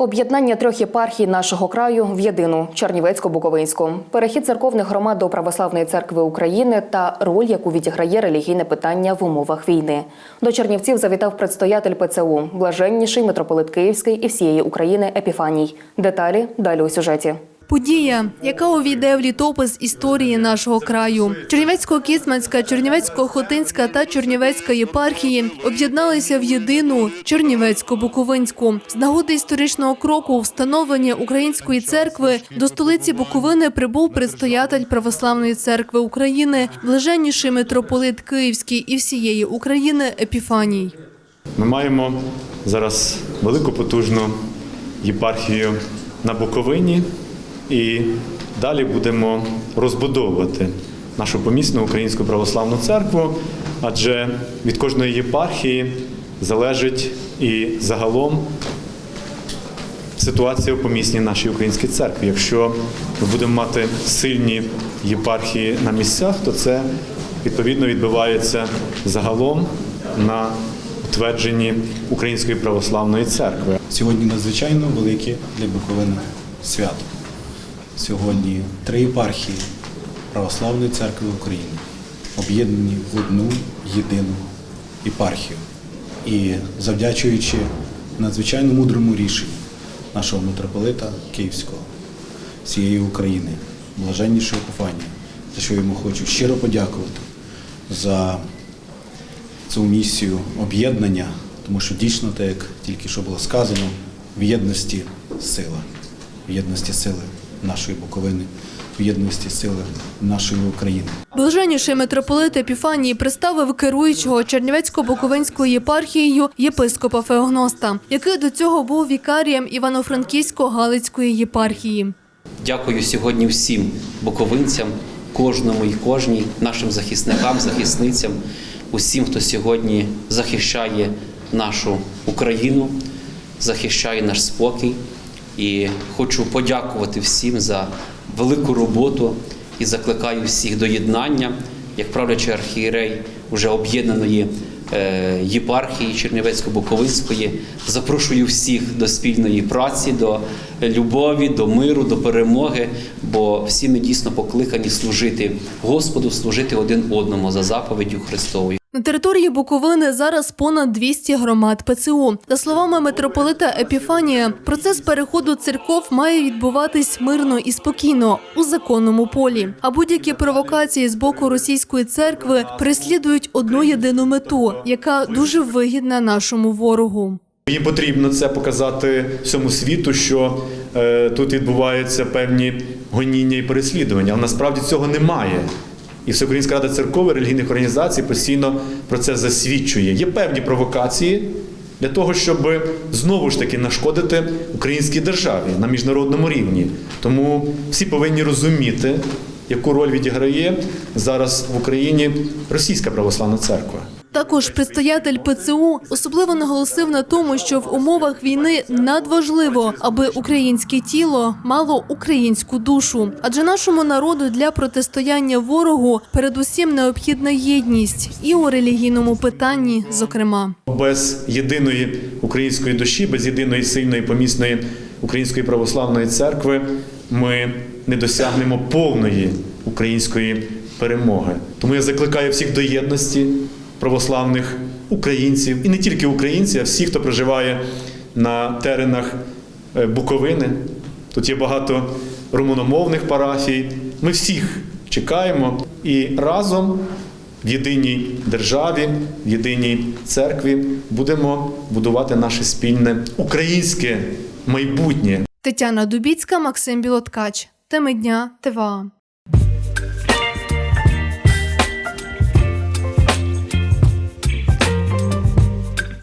Об'єднання трьох єпархій нашого краю в єдину Чернівецько-Буковинську, перехід церковних громад до Православної церкви України та роль, яку відіграє релігійне питання в умовах війни. До Чернівців завітав предстоятель ПЦУ, блаженніший митрополит Київський і всієї України Епіфаній. Деталі далі у сюжеті. Подія, яка увійде в літопис історії нашого краю. Чернівецько-Кіцманська, Чернівецько-Хотинська та Чернівецька єпархії об'єдналися в єдину Чернівецько-Буковинську. З нагоди історичного кроку встановлення української церкви до столиці Буковини прибув предстоятель Православної церкви України, блаженніший митрополит Київський і всієї України Епіфаній. Ми маємо зараз велику потужну єпархію на Буковині і далі будемо розбудовувати нашу помісну українську православну церкву, адже від кожної єпархії залежить і загалом ситуація в помісній нашій українській церкві. Якщо ми будемо мати сильні єпархії на місцях, то це відповідно відбувається загалом на утвердженні Української православної церкви. Сьогодні надзвичайно велике для Буковини свято. Сьогодні три єпархії Православної церкви України об'єднані в одну єдину єпархію. І завдячуючи надзвичайно мудрому рішенню нашого митрополита Київського, всієї України, блаженнішого Епіфанія, за що йому хочу щиро подякувати за цю місію об'єднання, тому що дійсно, так як тільки що було сказано, в єдності сила, в єдності сили нашої Буковини, в єдності сили нашої України. Блаженніший митрополит Епіфанії представив керуючого Чернівецько-Буковинською єпархією єпископа Феогноста, який до цього був вікарієм Івано-Франківсько-Галицької єпархії. Дякую сьогодні всім буковинцям, кожному і кожній, нашим захисникам, захисницям, усім, хто сьогодні захищає нашу Україну, захищає наш спокій. І хочу подякувати всім за велику роботу і закликаю всіх до єднання, як правлячий архієрей вже об'єднаної е, єпархії Чернівецько-Буковинської. Запрошую всіх до спільної праці, до любові, до миру, до перемоги, бо всі ми дійсно покликані служити Господу, служити один одному за заповіддю Христовою. На території Буковини зараз понад 200 громад ПЦУ. За словами митрополита Епіфанія, процес переходу церков має відбуватись мирно і спокійно у законному полі. А будь-які провокації з боку російської церкви переслідують одну єдину мету, яка дуже вигідна нашому ворогу. Їм потрібно це показати всьому світу, що е, тут відбуваються певні гоніння і переслідування. Але насправді цього немає. І Всеукраїнська рада церкови, релігійних організацій постійно про це засвідчує. Є певні провокації для того, щоб знову ж таки нашкодити українській державі на міжнародному рівні. Тому всі повинні розуміти, яку роль відіграє зараз в Україні Російська православна церква. Також предстоятель ПЦУ особливо наголосив на тому, що в умовах війни надважливо, аби українське тіло мало українську душу. Адже нашому народу для протистояння ворогу передусім необхідна єдність і у релігійному питанні, зокрема. Без єдиної української душі, без єдиної сильної помісної української православної церкви ми не досягнемо повної української перемоги. Тому я закликаю всіх до єдності православних українців і не тільки українців, а всіх, хто проживає на теренах е, Буковини. Тут є багато румуномовних парафій. Ми всіх чекаємо і разом в єдиній державі, в єдиній церкві будемо будувати наше спільне українське майбутнє. Тетяна Дубіцька, Максим Білоткач. Теми дня ТВА.